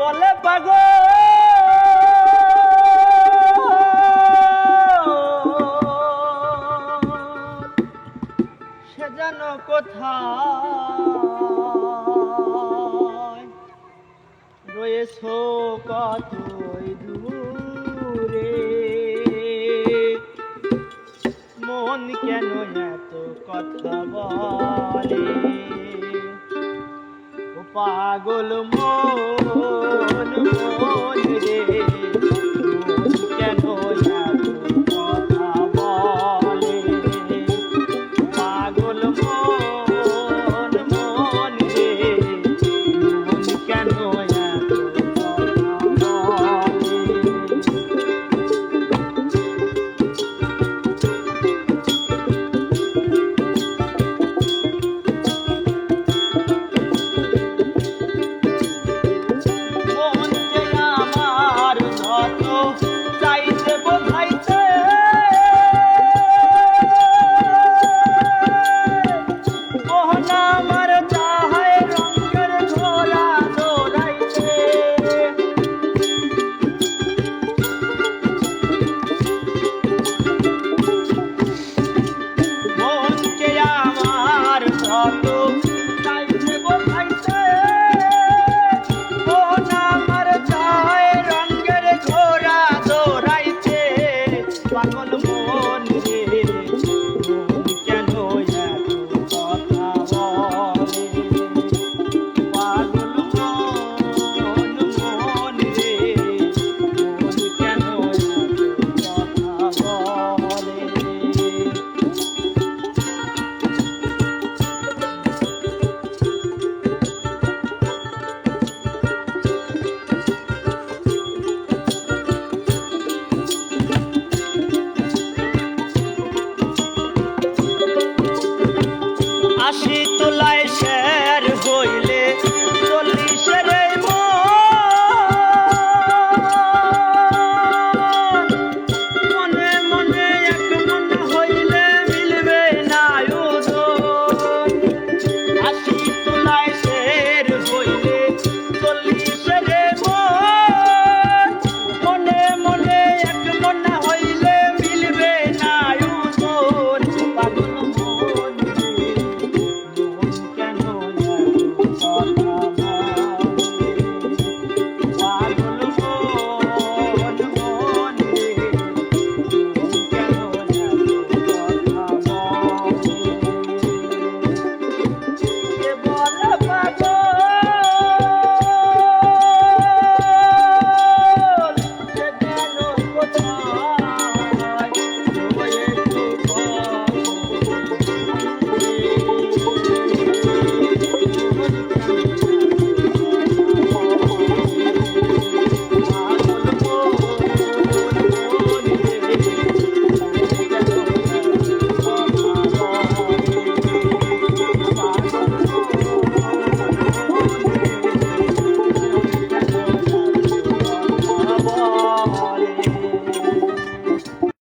বলে পাগ সে যেন কোথায়? রয়েছ কতই দূরে? মন কেন এত কথা বলে? পাগল মন। Yeah. আসি